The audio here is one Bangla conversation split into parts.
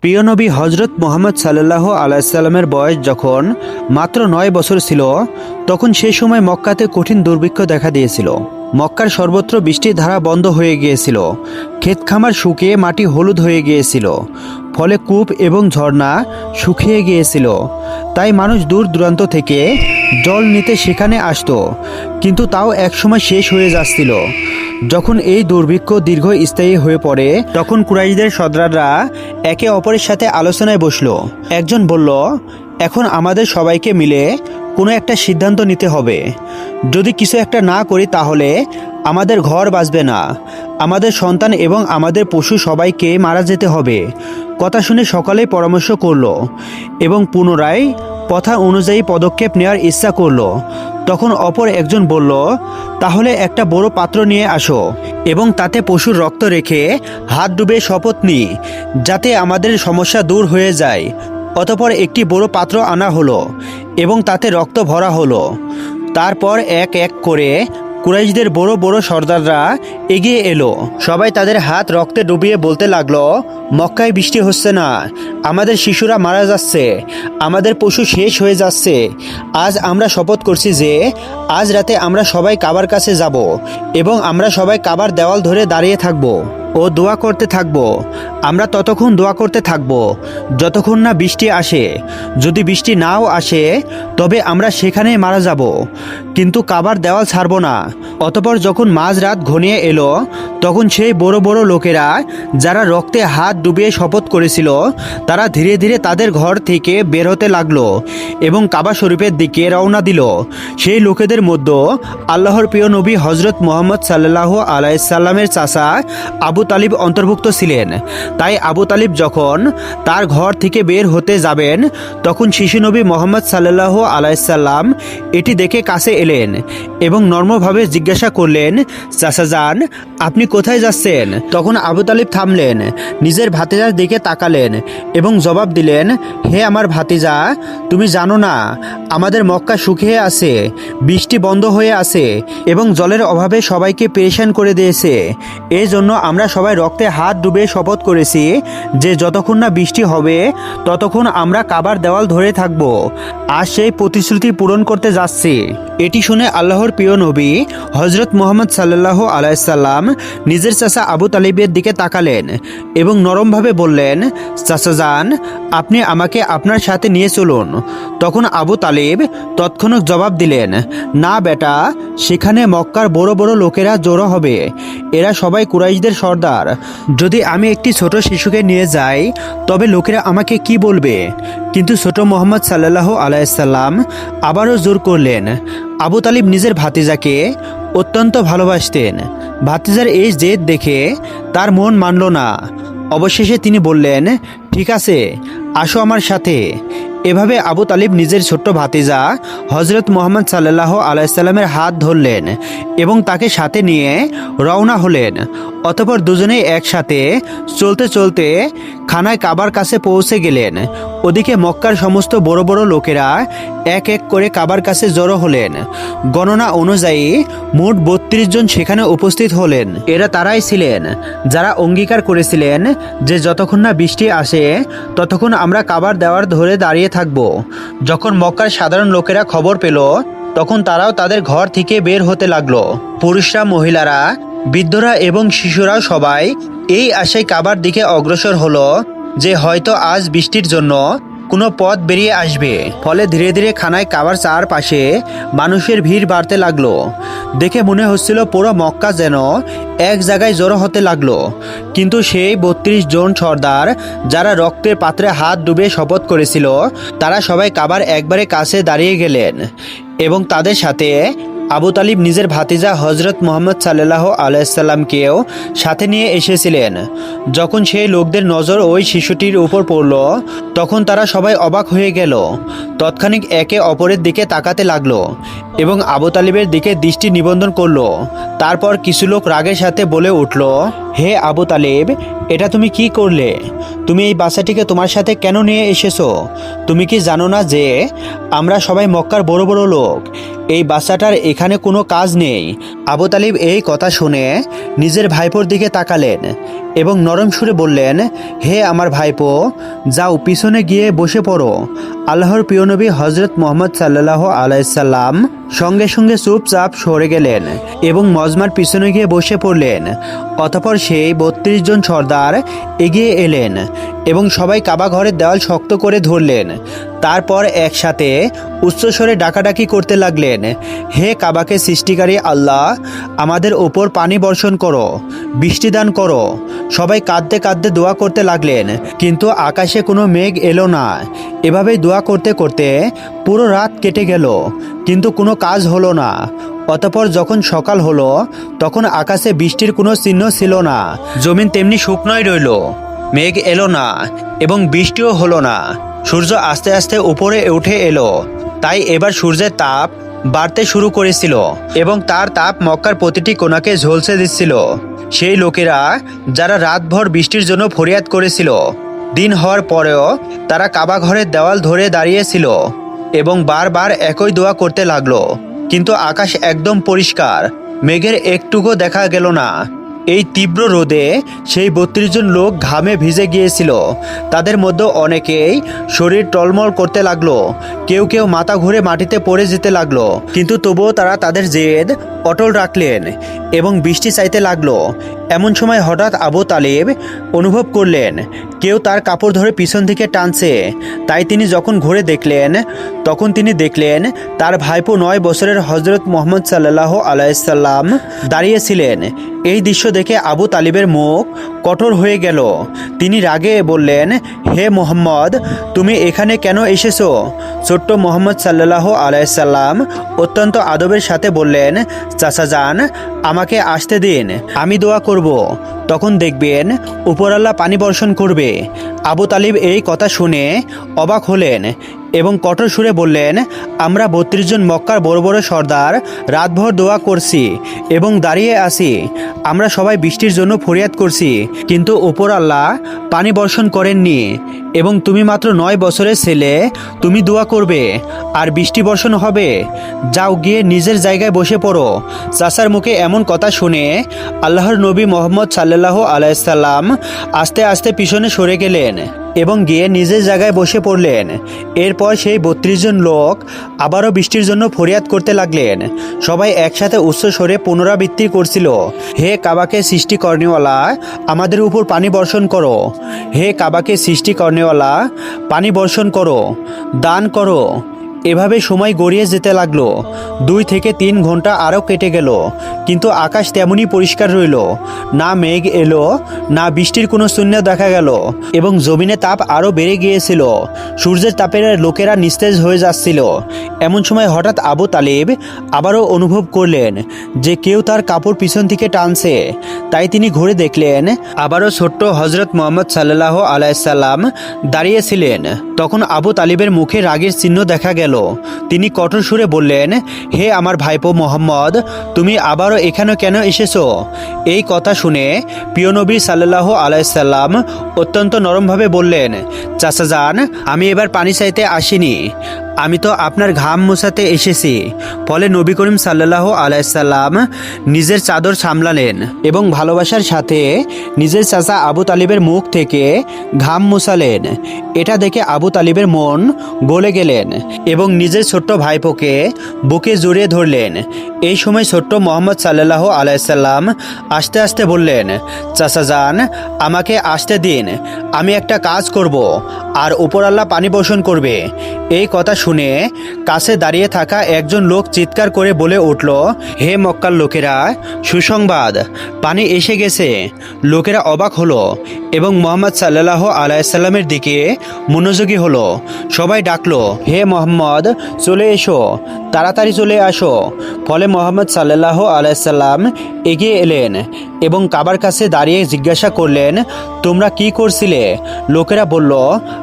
প্রিয় নবী হজরত মোহাম্মদ সাল্লাহ আলাইসাল্লামের বয়স যখন মাত্র নয় বছর ছিল, তখন সেই সময় মক্কাতে কঠিন দুর্ভিক্ষ দেখা দিয়েছিল। মক্কার সর্বত্র বৃষ্টির ধারা বন্ধ হয়ে গিয়েছিল। ক্ষেত খামার শুকিয়ে মাটি হলুদ হয়ে গিয়েছিল। ফলে কূপ এবং ঝর্ণা শুকিয়ে গিয়েছিল। তাই মানুষ দূর দূরান্ত থেকে জল নিতে সেখানে আসতো, কিন্তু তাও একসময় শেষ হয়ে যাচ্ছিল। যখন এই দুর্ভিক্ষ দীর্ঘস্থায়ী হয়ে পড়ে, তখন কুরাইশদের সর্দাররা একে অপরের সাথে আলোচনায় বসল। একজন বলল, এখন আমাদের সবাইকে মিলে কোনো একটা সিদ্ধান্ত নিতে হবে। যদি কিছু একটা না করি তাহলে আমাদের ঘর বাঁচবে না। আমাদের সন্তান এবং আমাদের পশু সবাইকে মারা যেতে হবে। কথা শুনে সকলেই পরামর্শ করল এবং পুনরায় কথা অনুযায়ী পদক্ষেপ নেওয়ার ইচ্ছা করল। তখন অপর একজন বলল, তাহলে একটা বড় পাত্র নিয়ে আসো এবং তাতে পশুর রক্ত রেখে হাত ডুবে শপথ নিই, যাতে আমাদের সমস্যা দূর হয়ে যায়। অতপর একটি বড় পাত্র আনা হলো এবং তাতে রক্ত ভরা হলো। তারপর এক এক করে কুরাইশদের বড় বড় সর্দাররা এগিয়ে এলো। সবাই তাদের হাত রক্তে ডুবিয়ে বলতে লাগল, মক্কায় বৃষ্টি হচ্ছে না, আমাদের শিশুরা মারা যাচ্ছে, আমাদের পশু শেষ হয়ে যাচ্ছে। আজ আমরা শপথ করছি যে, আজ রাতে আমরা সবাই কাবার কাছে যাব এবং আমরা সবাই কাবার দেওয়াল ধরে দাঁড়িয়ে থাকব। ও দোয়া করতে থাকব। আমরা ততক্ষণ দোয়া করতে থাকব, যতক্ষণ না বৃষ্টি আসে। যদি বৃষ্টি নাও আসে, তবে আমরা সেখানে মারা যাব। কিন্তু কাবার দেওয়াল ছাড়ব না। অতপর যখন মাঝরাত ঘনিয়ে এলো, তখন সেই বড় বড় লোকেরা, যারা রক্তে হাত ডুবিয়ে শপথ করেছিল, তারা ধীরে ধীরে তাদের ঘর থেকে বের হতে লাগল এবং কাবা শরীফের দিকে রওনা দিল। সেই লোকেদের মধ্যে আল্লাহর প্রিয় নবী হজরত মোহাম্মদ সাল্লাহ আলাইসাল্লামের চাচা আবু তালিব অন্তর্ভুক্ত ছিলেন। তাই আবু তালিব যখন তার ঘর থেকে বের হতে যাবেন, তখন শিশু নবী মোহাম্মদ সাল্লাহ আলাইসাল্লাম এটি দেখে কাছে এলেন এবং নর্মভাবে জিজ্ঞাসা করলেন, চাচা যান, আপনি কোথায় যাচ্ছেন? তখন আবু তালিব থামলেন, নিজের ভাতিজার দিকে তাকালেন এবং জবাব দিলেন, হে আমার ভাতিজা, তুমি জানো না, আমাদের মক্কা শুকিয়ে আছে, বৃষ্টি বন্ধ হয়ে আছে এবং জলের অভাবে সবাইকে পেরেশান করে দিয়েছে এই জন্য আমরা সবাই রক্তে হাত ডুবে শপথ করেছি যে যতক্ষণ না বৃষ্টি হবে, ততক্ষণ আমরা কাবার দেওয়াল ধরে থাকব। আর সেই প্রতিশ্রুতি পূরণ করতে যাচ্ছি। এটি শুনে আল্লাহর প্রিয় নবী হজরত মোহাম্মদ সাল্লাহ আলাইসাল্লাম নিজের চাচা আবু তালিবের দিকে তাকালেন এবং নরমভাবে বললেন, চাচা যান আপনি আমাকে আপনার সাথে নিয়ে চলুন। তখন আবু তালিব তৎক্ষণাৎ জবাব দিলেন, না বেটা, সেখানে মক্কার বড় বড় লোকেরা জড়ো হবে। এরা সবাই কুরাইশদের যদি আমি একটি ছোট শিশুকে নিয়ে যাই, তবে লোকেরা আমাকে কি বলবে? কিন্তু ছোট মোহাম্মদ সাল্লাহ আলাইসাল্লাম আবারও জোর করলেন, আবু তালিব নিজের ভাতিজাকে অত্যন্ত ভালোবাসতেন। ভাতিজার এই জেদ দেখে তার মন মানল না। অবশেষে তিনি বললেন, ঠিক আছে, আসো আমার সাথে। এভাবে আবু তালিব নিজের ছোট্ট ভাতিজা হজরত মোহাম্মদ সাল্লাহ আলাইসাল্লামের হাত ধরলেন এবং তাকে সাথে নিয়ে রওনা হলেন। অতপর দুজনেই একসাথে চলতে চলতে খানায় কাবার কাছে পৌঁছে গেলেন। ওদিকে মক্কার সমস্ত বড় বড় লোকেরা এক এক করে কাবার কাছে জড়ো হলেন। গণনা অনুযায়ী মোট বত্রিশ জন সেখানে উপস্থিত হলেন। এরা তারাই ছিলেন, যারা অঙ্গীকার করেছিলেন যে যতক্ষণ না বৃষ্টি আসে, ততক্ষণ আমরা কাবার দেওয়ার ধরে দাঁড়িয়ে থাকব। যখন মক্কার সাধারণ লোকেরা খবর পেল, তখন তারাও তাদের ঘর থেকে বের হতে লাগল। পুরুষরা, মহিলারা, বৃদ্ধরা এবং শিশুরা সবাই এই আশায় কাবার দিকে অগ্রসর হলো। যে হয়তো আজ বৃষ্টির জন্য কোনো পথ বেরিয়ে আসবে। ফলে ধীরে ধীরে খানায় কাবার চারপাশে মানুষের ভিড় বাড়তে লাগল। দেখে মনে হচ্ছিল পুরো মক্কা যেন এক জায়গায় জড়ো হতে লাগল। কিন্তু সেই বত্রিশ জন সর্দার যারা রক্তের পাত্রে হাত ডুবে শপথ করেছিল, তারা সবাই কাবার একবারে কাছে দাঁড়িয়ে গেলেন এবং তাদের সাথে আবু তালিব নিজের ভাতিজা হজরত মোহাম্মদ সাল্লাহ আলাইসাল্লামকেও সাথে নিয়ে এসেছিলেন। যখন সেই লোকদের নজর ওই শিশুটির উপর পড়ল, তখন তারা সবাই অবাক হয়ে গেল। তৎক্ষণিক একে অপরের দিকে তাকাতে লাগল এবং আবু তালিবের দিকে দৃষ্টি নিবন্ধন করল। তারপর কিছু লোক রাগের সাথে বলে উঠল হে আবু তালিব, এটা তুমি কি করলে? তুমি এই বাচ্চাটিকে তোমার সাথে কেন নিয়ে এসেছ? তুমি কি জানো না যে আমরা সবাই মক্কার বড় বড় লোক? এই বাচ্চাটার এখানে কোনো কাজ নেই। আবু তালিব এই কথা শুনে নিজের ভাইপোর দিকে তাকালেন এবং নরম সুরে বললেন, হে আমার ভাইপো, যাও পিছনে গিয়ে বসে পড়ো। আল্লাহর প্রিয় নবী হজরত মোহাম্মদ সাল্লাহ আলাইসাল্লাম সঙ্গে সঙ্গে চুপচাপ সরে গেলেন এবং মজমার পিছনে গিয়ে বসে পড়লেন। অতপর সেই বত্রিশ জন সর্দার এগিয়ে এলেন এবং সবাই কাবা ঘরের দেওয়াল শক্ত করে ধরলেন। তারপর একসাথে উচ্চস্বরে ডাকাডাকি করতে লাগলেন। হে কাবাকে সৃষ্টিকারী আল্লাহ, আমাদের ওপর পানি বর্ষণ করো, বৃষ্টি দান করো। সবাই কাঁদতে কাঁদতে দোয়া করতে লাগলেন, কিন্তু আকাশে কোনো মেঘ এলো না। এভাবেই দোয়া করতে করতে পুরো রাত কেটে গেল, কিন্তু কোনো কাজ হলো না। অতপর যখন সকাল হলো, তখন আকাশে বৃষ্টির কোনো চিহ্ন ছিল না। জমিন তেমনি শুকনোই রইল। মেঘ এলো না এবং বৃষ্টিও হলো না। সূর্য আস্তে আস্তে উপরে উঠে এলো। তাই এবার সূর্যের তাপ বাড়তে শুরু করেছিল এবং তার তাপ মক্কার প্রতিটি কোণাকে ঝলসে দিচ্ছিল। সেই লোকেরা যারা রাতভর বৃষ্টির জন্য ফরিয়াদ করেছিল, দিন হওয়ার পরেও তারা কাবা ঘরের দেওয়াল ধরে দাঁড়িয়েছিল এবং বারবার একই দোয়া করতে লাগল। কিন্তু আকাশ একদম পরিষ্কার, মেঘের একটুকু দেখা গেল না। এই তীব্র রোদে সেই বত্রিশ জন লোক ঘামে ভিজে গিয়েছিল। তাদের মধ্যে অনেকেই শরীর টলমল করতে লাগল। কেউ কেউ মাথা ঘুরে মাটিতে পড়ে যেতে লাগল। কিন্তু তবুও তারা তাদের জেদ অটল রাখলেন এবং বৃষ্টি চাইতে লাগল। এমন সময় হঠাৎ আবু তালেব অনুভব করলেন, কেউ তার কাপড় ধরে পিছন থেকে টানছে। তাই তিনি যখন ঘুরে দেখলেন, তখন তিনি দেখলেন, তার ভাইপো নয় বছরের হজরত মোহাম্মদ সাল্লাহ আলাইসাল্লাম দাঁড়িয়েছিলেন। এই দৃশ্য দেখে আবু তালিবের মুখ কঠোর হয়ে গেল। তিনি রাগে বললেন, হে মোহাম্মদ, তুমি এখানে কেন এসেছ? ছোট্ট মোহাম্মদ সাল্লাহ আলাইসাল্লাম অত্যন্ত আদবের সাথে বললেন, চাচা যান, আমাকে আসতে দিন। আমি দোয়া করব করব তখন দেখবেন উপরাল্লা পানি বর্ষণ করবে। আবু তালিব এই কথা শুনে অবাক হলেন এবং কঠোর সুরে বললেন, আমরা বত্রিশ জন মক্কার বড় বড় সর্দার, রাতভর দোয়া করছি এবং দাঁড়িয়ে আছি। আমরা সবাই বৃষ্টির জন্য ফরিয়াদ করছি, কিন্তু ওপর আল্লাহ পানি বর্ষণ করেননি এবং তুমি মাত্র নয় বছরের ছেলে, তুমি দোয়া করবে। আর বৃষ্টি বর্ষণ হবে, যাও গিয়ে নিজের জায়গায় বসে পড়ো। চাষার মুখে এমন কথা শুনে আল্লাহর নবী মোহাম্মদ সাল্লাহ আলাইসাল্লাম আস্তে আস্তে পিছনে সরে গেলেন এবং গিয়ে নিজের জায়গায় বসে পড়লেন। এরপর সেই বত্রিশ জন লোক আবারও বৃষ্টির জন্য ফরিয়াদ করতে লাগলেন। সবাই একসাথে উচ্চ স্বরে পুনরাবৃত্তি করছিল, হে কাবাকে সৃষ্টি কর্নেওয়ালা আমাদের উপর পানি বর্ষণ করো। হে কাবাকে সৃষ্টি কর্নেওয়ালা পানি বর্ষণ করো, দান করো। এভাবে সময় গড়িয়ে যেতে লাগল। দুই থেকে তিন ঘণ্টা আরও কেটে গেল। কিন্তু আকাশ তেমনই পরিষ্কার রইল। না মেঘ এলো, না বৃষ্টির কোনো শূন্য দেখা গেল এবং জমিনে তাপ আরও বেড়ে গিয়েছিল। সূর্যের তাপের লোকেরা নিস্তেজ হয়ে যাচ্ছিল। এমন সময় হঠাৎ আবু তালিব আবারও অনুভব করলেন যে কেউ তার কাপড় পিছন থেকে টানছে। তাই তিনি ঘুরে দেখলেন, আবারও ছোট্ট হজরত মোহাম্মদ সাল্লাহ আলাইসাল্লাম দাঁড়িয়েছিলেন তখন আবু তালিবের মুখে রাগের চিহ্ন দেখা গেল। তিনি কঠোর সুরে বললেন, হে আমার ভাইপো মোহাম্মদ, তুমি আবারও এখানে কেন এসেছ? এই কথা শুনে পিয়নবী নবী সাল্লাহ আলাইসাল্লাম অত্যন্ত নরমভাবে বললেন, চাচা যান, আমি এবার পানি চাইতে আসিনি। আমি তো আপনার ঘাম মোছাতে এসেছি। ফলে নবী করিম সাল্লাহ আলাইসাল্লাম নিজের চাদর সামলালেন এবং ভালোবাসার সাথে নিজের চাচা আবু তালিবের মুখ থেকে ঘাম মোছালেন। এটা দেখে আবু তালিবের মন গলে গেলেন এবং নিজের ছোট্ট ভাইপোকে বুকে জড়িয়ে ধরলেন। এই সময় ছোট্ট মোহাম্মদ সাল্লাহ আলাইসাল্লাম আস্তে আস্তে বললেন, চাচা যান আমাকে আসতে দিন, আমি একটা কাজ করব। আর উপরাল্লা পানি বর্ষণ করবে। এই কথা শুনে কাছে দাঁড়িয়ে থাকা একজন লোক চিৎকার করে বলে উঠল, হে মক্কার লোকেরা, সুসংবাদ, পানি এসে গেছে। লোকেরা অবাক হলো এবং মোহাম্মদ সাল্লাহ আলাইসাল্লামের দিকে মনোযোগী হলো। সবাই ডাকলো, হে মোহাম্মদ, চলে এসো, তাড়াতাড়ি চলে আসো। ফলে মোহাম্মদ সাল্লাহ আলাইসাল্লাম এগিয়ে এলেন এবং কাবার কাছে দাঁড়িয়ে জিজ্ঞাসা করলেন, তোমরা কি করছিলে? লোকেরা বলল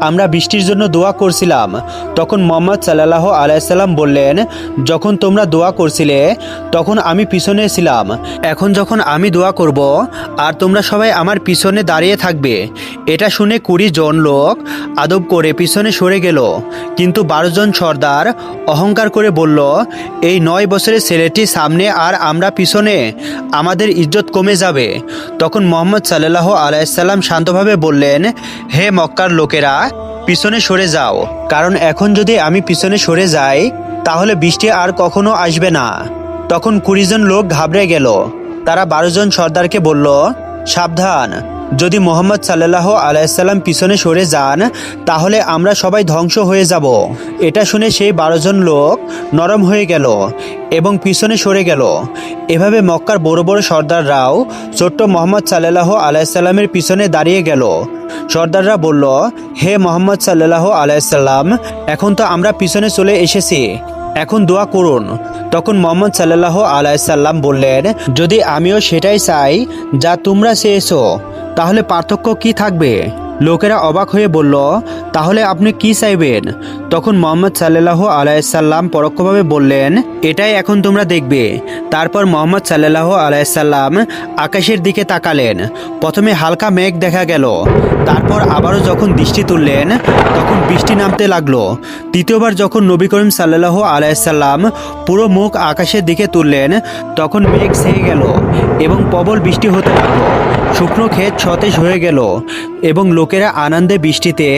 আমরা বৃষ্টির জন্য দোয়া করছিলাম। তখন মোহাম্মদ সাল্লাহ আলাইসাল্লাম বললেন, যখন তোমরা দোয়া করছিলে, তখন আমি পিছনে ছিলাম। এখন যখন আমি দোয়া করব, আর তোমরা সবাই আমার পিছনে দাঁড়িয়ে থাকবে, এটা শুনে কুড়ি জন লোক আদব করে পিছনে সরে গেল। কিন্তু বারো জন সর্দার অহংকার করে বলল, এই নয় বছরের ছেলেটি সামনে আর আমরা পিছনে, আমাদের ইজ্জত কমে যাবে। তখন মোহাম্মদ সাল্লাহ আলাইসাল্লাম শান্তভাবে বললেন, হে মক্কার লোকেরা পিছনে সরে যাও। কারণ এখন যদি আমি পিছনে সরে যাই, তাহলে বৃষ্টি আর কখনো আসবে না। তখন কুড়িজন লোক ঘাবড়ে গেল। তারা বারো জন সর্দারকে বলল, সাবধান। যদি মোহাম্মদ সাল্লাহ আলাইসাল্লাম পিছনে সরে যান, তাহলে আমরা সবাই ধ্বংস হয়ে যাব। এটা শুনে সেই বারো জন লোক নরম হয়ে গেল এবং পিছনে সরে গেল। এভাবে মক্কার বড় বড় সর্দাররাও ছোট্ট মোহাম্মদ সাল্লাহ আলাইসাল্লামের পিছনে দাঁড়িয়ে গেল। সর্দাররা বলল, হে মোহাম্মদ সাল্লাহ আলাইসাল্লাম এখন তো আমরা পিছনে চলে এসেছি। এখন দোয়া করুন। তখন মোহাম্মদ সাল্লাহ আলাইসাল্লাম বললেন, যদি আমিও সেটাই চাই যা তোমরা চেয়েছ, তাহলে পার্থক্য কি থাকবে? লোকেরা অবাক হয়ে বলল, তাহলে আপনি কি চাইবেন? তখন মোহাম্মদ সাল্লাহ আলাইসাল্লাম পরোক্ষভাবে বললেন, এটাই এখন তোমরা দেখবে। তারপর মোহাম্মদ সাল্লাহ আলাইসাল্লাম আকাশের দিকে তাকালেন। প্রথমে হালকা মেঘ দেখা গেল। তারপর আবারও যখন দৃষ্টি তুললেন, তখন বৃষ্টি নামতে লাগল। তৃতীয়বার যখন নবী করিম সাল্লাহ আলাইসাল্লাম পুরো মুখ আকাশের দিকে তুললেন, তখন মেঘ ছেয়ে গেল এবং প্রবল বৃষ্টি হতে লাগল। শুকনো ক্ষেত সতেজ হয়ে গেল এবং লোকেরা আনন্দে বৃষ্টিতে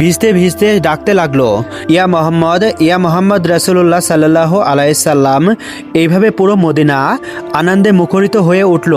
ভিজতে ভিজতে ডাকতে লাগল, ইয়া মোহাম্মদ ইয়া মোহাম্মদ রাসুল্লাহ সাল্লাহ আলাইসাল্লাম এইভাবে পুরো মদিনা আনন্দে মুখরিত হয়ে উঠল।